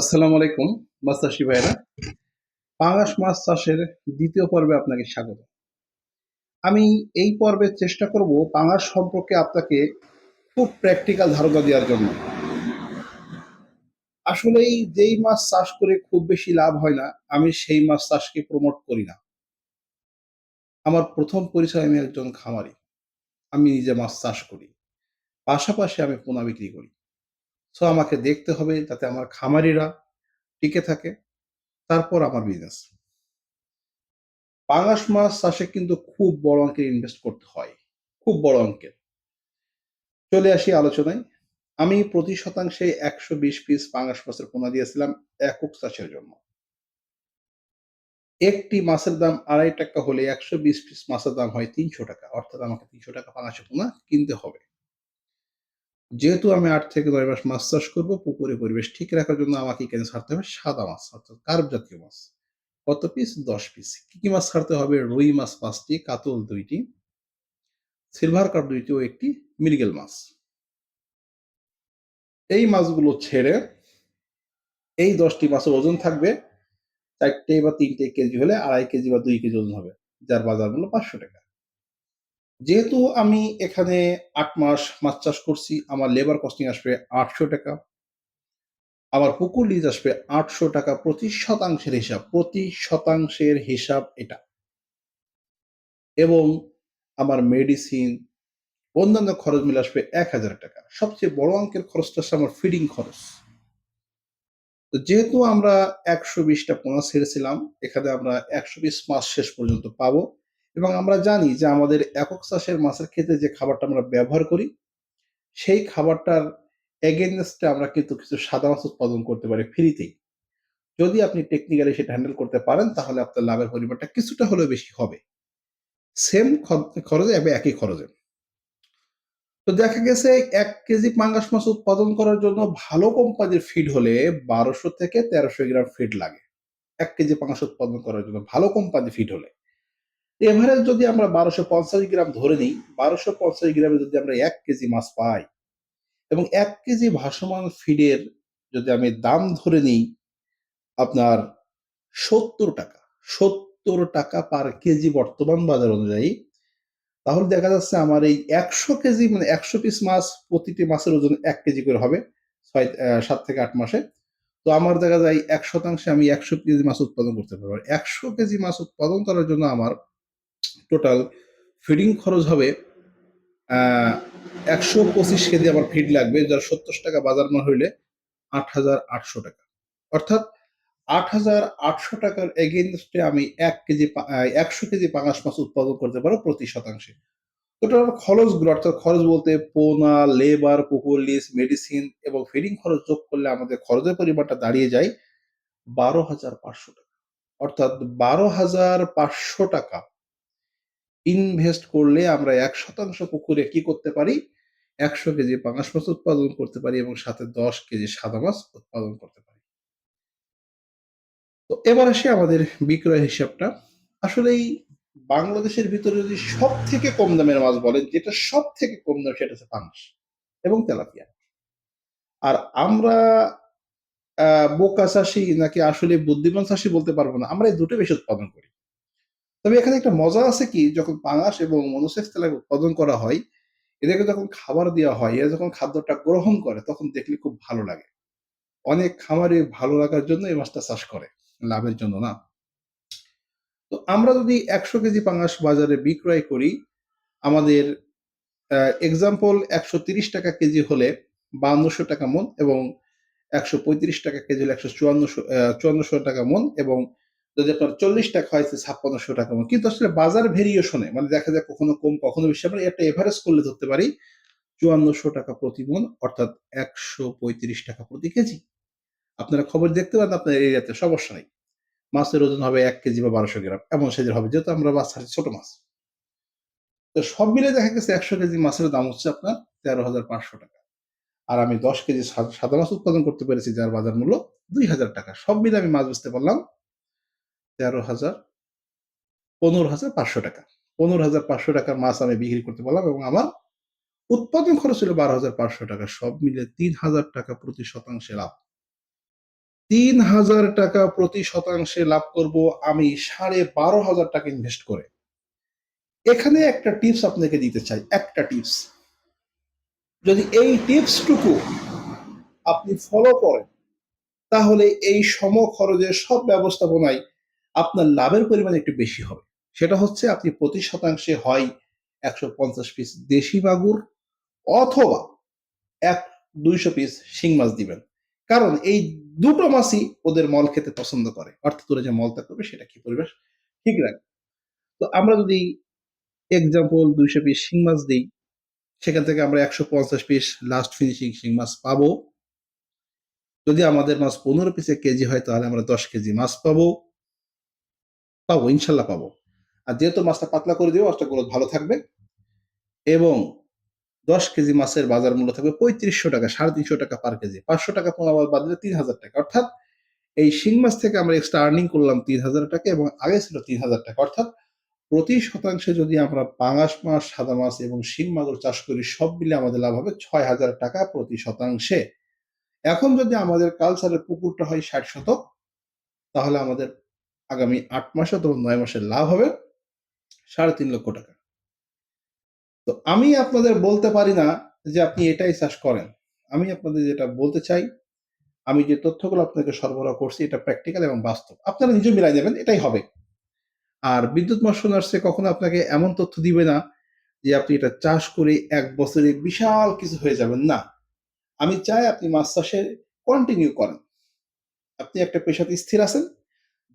আসসালামু আলাইকুম মাছ চাষি ভাইরা পাঙাশ মাছ চাষের দ্বিতীয় পর্বে আপনাকে স্বাগত। আমি এই পর্বে চেষ্টা করব পাঙাশ সম্পর্কে আপনাকে খুব প্র্যাকটিক্যাল ধারণা দেওয়ার জন্য। আসলেই যেই মাছ চাষ করে খুব বেশি লাভ হয় না, আমি সেই মাছ চাষকে প্রমোট করি না। আমার প্রথম পরিচয় আমি একজন খামারি। আমি নিজে মাছ চাষ করি। পাশাপাশি আমি পোনা বিক্রি করি। সো আমাকে দেখতে হবে যাতে আমার খামারিরা টিকে থাকে। তারপর আমার বিজনেস পাঙাশ মাছ চাষে কিন্তু খুব বড় অঙ্কের ইনভেস্ট করতে হয়। খুব বড় অঙ্কের। চলে আসি আলোচনায়। আমি প্রতি শতাংশে একশো বিশ পিস পাঙাশ মাছের পোনা দিয়েছিলাম একক চাষের জন্য। একটি মাছের দাম আড়াই টাকা হলে একশো বিশ পিস মাছের দাম হয় তিনশো টাকা। অর্থাৎ আমাকে তিনশো টাকা পাঙাশের পোনা কিনতে হবে। যেহেতু আমি আট থেকে নয় মাস মাছ চাষ করব, পুকুরে পরিবেশ ঠিক রাখার জন্য আমাকে এখানে ছাড়তে হবে সাদা মাছ, অর্থাৎ কার্ব জাতীয় মাছ। কত পিস দশ পিস কি কি মাছ ছাড়তে হবে? রুই মাছ পাঁচটি, কাতল দুইটি সিলভার কার্প দুইটি ও একটি মৃগেল মাছ। এই মাছগুলো ছেড়ে এই দশটি মাছের ওজন থাকবে চারটে বা তিনটে কেজি হলে আড়াই কেজি বা দুই কেজি ওজন হবে, যার বাজার মূল্য পাঁচশো টাকা। যেহেতু আমি এখানে আট মাস মাছ চাষ করছি, আমার লেবার কস্টিং আসবে আটশো টাকা। আমার পুকুর লিজ আসবে আটশো টাকা। প্রতি শতাংশের হিসাব, প্রতি শতাংশের হিসাব এটা। এবং আমার মেডিসিন অন্যান্য খরচ মিলে আসবে এক হাজার টাকা। সবচেয়ে বড় অঙ্কের খরচটা আসছে আমার ফিডিং খরচ। তো যেহেতু আমরা একশো বিশটা পোনা ছেড়েছিলাম, এখানে আমরা একশো বিশ মাস শেষ পর্যন্ত পাবো। এবং আমরা জানি যে আমাদের একক চাষের মাছের ক্ষেত্রে যে খাবারটা আমরা ব্যবহার করি, সেই খাবারটার এগেনস্টে আমরা কিন্তু কিছু সাদা মাছ উৎপাদন করতে পারি ফ্রিতেই যদি আপনি টেকনিক্যালি সেটা হ্যান্ডেল করতে পারেন, তাহলে আপনার লাভের পরিমাণটা কিছুটা হলেও বেশি হবে। সেম খরচে এবং একই খরচে। তো দেখা গেছে এক কেজি পাঙ্গাস মাছ উৎপাদন করার জন্য ভালো কোম্পানির ফিড হলে বারোশো থেকে তেরোশো গ্রাম ফিড লাগে। এক কেজি পাঙ্গাস উৎপাদন করার জন্য ভালো কোম্পানি ফিড হলে। এভারেজ যদি আমরা বারোশো পঞ্চাশ গ্রাম ধরে নিই, বারোশো পঞ্চাশ গ্রামে যদি আমরা এক কেজি মাছ পাই এবং এক কেজি ভাসমান ফিডের যদি আমি দাম ধরে নিই, আপনার সত্তর টাকা সত্তর টাকা পার কেজি বর্তমান বাজার অনুযায়ী, তাহলে দেখা যাচ্ছে আমার এই একশো কেজি মানে একশো পিস মাছ প্রতিটি মাছের ওজন এক কেজি করে হবে, ছয় সাত থেকে আট মাসে। তো আমার দেখা যায় এক শতাংশে আমি একশো কেজি মাছ উৎপাদন করতে পারব। একশো কেজি মাছ উৎপাদন করার জন্য আমার টোটাল ফিডিং খরচ হবে একশো পঁচিশ কেজি আমার ফিড লাগবে, যার সত্তর টাকা বাজার মূল্য হইলে আট হাজার আটশো টাকা। অর্থাৎ আট হাজার আটশো টাকার এগেনস্টে আমি এক কেজি একশো কেজি পাঙাশ মাছ উৎপাদন করতে পারব প্রতি শতাংশে। টোটাল খরচগুলো অর্থাৎ খরচ বলতে পোনা লেবার পুকুর লিস মেডিসিন এবং ফিডিং খরচ যোগ করলে আমাদের খরচের পরিমাণটা দাঁড়িয়ে যায় বারো হাজার পাঁচশো টাকা। অর্থাৎ বারো হাজার পাঁচশো টাকা ইনভেস্ট করলে আমরা এক শতাংশ পুকুরে কি করতে পারি? একশো কেজি পাঙাশ মাছ উৎপাদন করতে পারি এবং সাথে দশ কেজি সাদা মাছ উৎপাদন করতে পারি। তো এবার আসি আমাদের বিক্রয় হিসাবটা। আসলেই বাংলাদেশের ভিতরে যদি সব থেকে কম দামের মাছ বলেন, যেটা সব থেকে কম দাম সেটা হচ্ছে পাঙাশ এবং তেলাপিয়া। আর আমরা বোকা চাষি নাকি আসলে বুদ্ধিমান চাষি বলতে পারব না, আমরা এই দুটো বেশি উৎপাদন করি। তবে এখানে একটা মজা আছে কি, যখন পাঙাশ এবং মনোসেক্স তেলা উৎপাদন করা হয়, এদেরকে যখন খাবার দেওয়া হয়, এরা যখন খাদ্যটা গ্রহণ করে, তখন দেখলে খুব ভালো লাগে। অনেক খামারে ভালো লাগার জন্য এই মাছটা চাষ করে, লাভের জন্য না। তো আমরা যদি একশো কেজি পাঙাশ বাজারে বিক্রয় করি, আমাদের এক্সাম্পল একশো তিরিশ টাকা কেজি হলে বাউন্নশো টাকা মন এবং একশো পঁয়ত্রিশ টাকা কেজি হলে একশো চুয়ান্নশো চুয়ান্নশো টাকা মন এবং যদি আপনার চল্লিশ টাকা হয়েছে ছাপ্পান্নশো টাকা মন কিন্তু আসলে বাজার ভেরিয়েশনে মানে দেখা যায় কখনো কম, কখনো বেশি, আমরা একটা এভারেজ করলে ধরতে পারি চুয়ান্নশো টাকা প্রতি মন, অর্থাৎ একশো পঁয়ত্রিশ টাকা প্রতি কেজি। আপনারা খবর দেখতে পারেন আপনার এরিয়াতে সমস্যা নেই। মাছের ওজন হবে এক কেজি বা বারোশো গ্রাম, এমন সেজের হবে, যেহেতু আমরা মাছ ছাড়ছি ছোট মাছ। তো সব মিলে দেখা গেছে একশো কেজি মাছের দাম হচ্ছে আপনার তেরো হাজার পাঁচশো টাকা। আর আমি দশ কেজি সাদা মাছ উৎপাদন করতে পেরেছি, যার বাজার মূল্য দুই হাজার টাকা। সব মিলে আমি মাছ বেচতে পারলাম তেরো হাজার, পনেরো হাজার পাঁচশো টাকা। পনেরো হাজার পাঁচশো টাকার মাছ আমি বিক্রি করতে পারলাম এবং আমার উৎপাদন খরচ ছিল বারো হাজার পাঁচশো টাকা। সব মিলে তিন হাজার টাকা প্রতি শতাংশে লাভ। তিন হাজার টাকা প্রতি শতাংশে লাভ করব আমি সাড়ে বারো হাজার টাকা ইনভেস্ট করে। এখানে একটা টিপস আপনাকে দিতে চাই, একটা টিপস যদি এই টিপসটুকু আপনি ফলো করেন, তাহলে এই সম খরচের সব ব্যবস্থাপনায় আপনার লাভের পরিমাণ একটু বেশি হবে। সেটা হচ্ছে আপনি প্রতি শতাংশে হয় একশো পঞ্চাশ পিস দেশি মাগুর অথবা এক দুইশো পিস শিং মাছ দিবেন। কারণ এই দুটো মাছই ওদের মল খেতে পছন্দ করে। অর্থাৎ ওরা যে মলটা করবে সেটা কি পরিবেশ? ঠিক রাখবে তো আমরা যদি এক্সাম্পল দুইশো পিস শিং মাছ দিই, সেখান থেকে আমরা একশো পঞ্চাশ পিস লাস্ট ফিনিশিং শিং মাছ পাবো। যদি আমাদের মাছ পনেরো পিসে কেজি হয় তাহলে আমরা দশ কেজি মাছ পাবো। পাবো, ইনশাল্লাহ পাবো। আর যেহেতু মাছটা পাতলা করে দিব, মাছটা গ্রোথ ভালো থাকবে। এবং দশ কেজি মাছের বাজার মূল্য থাকবে পঁয়ত্রিশশো টাকা, সাড়ে তিনশো টাকা পার কেজি। পাঁচশো টাকা পনেরো বাদ দিলে তিন হাজার টাকা। অর্থাৎ এই শিং মাছ থেকে আমরা এক্সট্রা আর্নিং করলাম তিন হাজার টাকা এবং আগে ছিল তিন হাজার টাকা। অর্থাৎ প্রতি শতাংশে যদি আমরা পাঙাশ মাছ, সাদা মাছ এবং শিং মাগুর চাষ করি, সব মিলে আমাদের লাভ হবে ছয় হাজার টাকা প্রতি শতাংশে। এখন যদি আমাদের কালচারের পুকুরটা হয় ষাট শতক, তাহলে আমাদের আগামী আট মাসে অথবা নয় মাসে লাভ হবে সাড়ে তিন লক্ষ টাকা। তো আমি আপনাদের বলতে পারি না যে আপনি এটাই চাষ করেন। আমি আপনাদের যেটা বলতে চাই, আমি যে তথ্যগুলো আপনাকে সরবরাহ করছি এটা প্র্যাকটিক্যাল এবং বাস্তব। আপনারা নিজে মিলাই নেবেন, এটাই হবে। আর বিদ্যুৎ মৎস্য নার্সে কখনো আপনাকে এমন তথ্য দিবে না যে আপনি এটা চাষ করে এক বছরে বিশাল কিছু হয়ে যাবেন। না। আমি চাই আপনি মাছ চাষে কন্টিনিউ করেন। আপনি একটা পেশাতে স্থির আছেন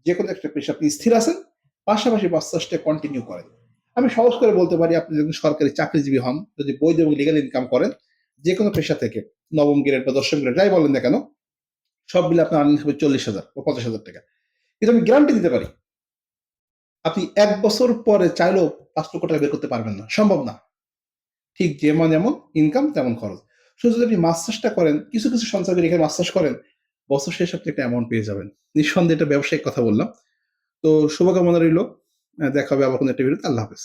যে কোনো একটা পেশা আপনি স্থির আছেন, পাশাপাশি চাষটা কন্টিনিউ করেন। আমি সহজ করে বলতে পারি, আপনি যদি সরকারি চাকরিজীবী হন, যদি বৈধ এবং লিগাল ইনকাম করেন যে কোনো পেশা থেকে, নবম গ্রেড বা দশম গ্রেড যাই বলেন না কেন, সব মিলে আপনার আর্নিং হবে চল্লিশ হাজার বা পঞ্চাশ হাজার টাকা। কিন্তু আমি গ্যারান্টি দিতে পারি, আপনি এক বছর পরে চাইলেও পাঁচ লক্ষ টাকা বের করতে পারবেন না, সম্ভব না। ঠিক যেমন যেমন ইনকাম তেমন খরচ। শুধু যদি আপনি চাষটা করেন, কিছু কিছু সঞ্চয় মাছ চাষ করেন বছর শেষ আপনি একটা অ্যামাউন্ট পেয়ে যাবেন। নিঃসন্দেহে এটা ব্যবসায়িক কথা বললাম। তো শুভকামনা রইল। দেখা হবে আবার কোনো একটা ভিডিওতে আল্লাহ হাফেজ।